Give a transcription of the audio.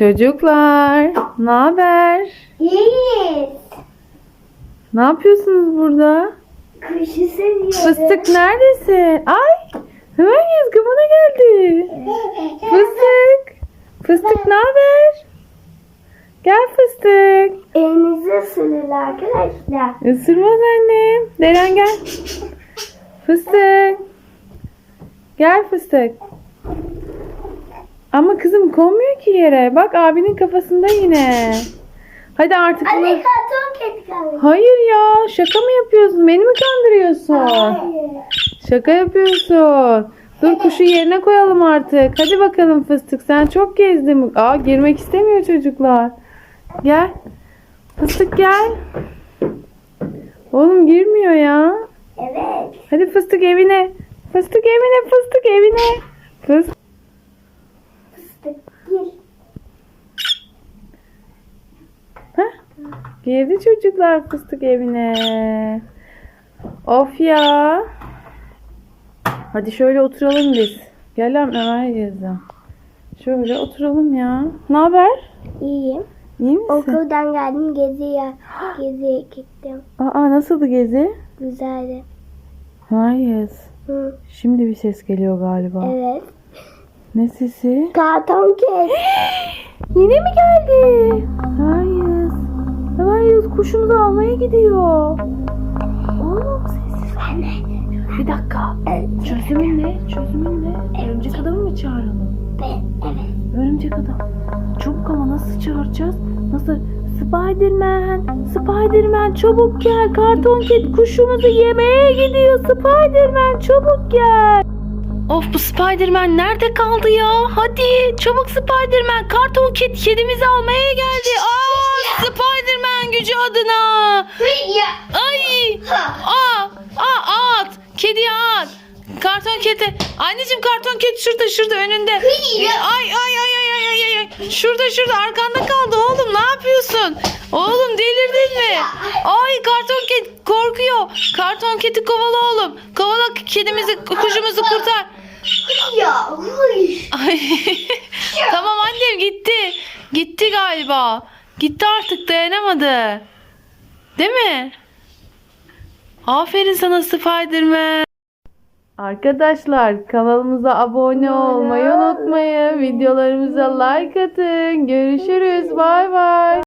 Çocuklar, ne haber? İyiyiz. Ne yapıyorsunuz burada? Kuşu seviyorum. Fıstık neredesin? Ay, hemen Yazgı bana geldi. Fıstık, fıstık ne haber? Gel fıstık. Elinizi ısırır arkadaşlar. Isırmaz annem. Deren gel. Fıstık. Gel fıstık. Ama kızım konmuyor ki yere. Bak abinin kafasında yine. Hadi artık bunu... Anne karton kedi kaldı. Hayır ya şaka mı yapıyorsun? Beni mi kandırıyorsun? Hayır. Şaka yapıyorsun. Dur kuşu yerine koyalım artık. Hadi bakalım fıstık sen çok gezdin. Aa girmek istemiyor çocuklar. Gel. Fıstık gel. Oğlum girmiyor ya. Evet. Hadi fıstık evine. Fıstık evine fıstık evine. Fıstık. Fıstık Girdi çocuklar fıstık evine. Of ya. Hadi şöyle oturalım biz. Gel Ömer yazdım. Şöyle oturalım ya. Ne haber? İyiyim. İyi misin? Okuldan geldim geziye. Geziye gittim. Aa nasıldı gezi? Güzeldi. Hayır. Hı. Şimdi bir ses geliyor galiba. Evet. Ne sesi? Karton kedi. Yine mi geldi? Hayır. Hayır kuşumuzu almaya gidiyor. Oğlum sessiz ol. Bir dakika. Çözümün ne? Çözümün ne? Örümcek adamı mı çağıralım? Evet. Örümcek adam. Çabuk ama nasıl çağıracağız? Nasıl? Spiderman, Spiderman çabuk gel. Karton kedi kuşumuzu yemeye gidiyor. Spiderman çabuk gel. Of bu Spiderman nerede kaldı ya? Hadi çabuk Spiderman. Karton kedi kedimizi almaya geldi. Aa Spiderman gücü adına. Ya. Ay! Aa! Aa at! Kediye at! Karton kedi. Anneciğim karton kedi şurada şurada önünde. Ay ay ay ay ay ay ay. Şurada şurada arkanda kaldı oğlum ne yapıyorsun? Oğlum delirdin mi? Ay karton kedi korkuyor. Karton kedi kovala oğlum. Kovala kedimizi kuşumuzu kurtar. Ay. tamam annem gitti. Gitti galiba. Gitti artık dayanamadı. Değil mi? Aferin sana Spiderman. Arkadaşlar kanalımıza abone olmayı unutmayın. Videolarımıza like atın. Görüşürüz. Bay bay.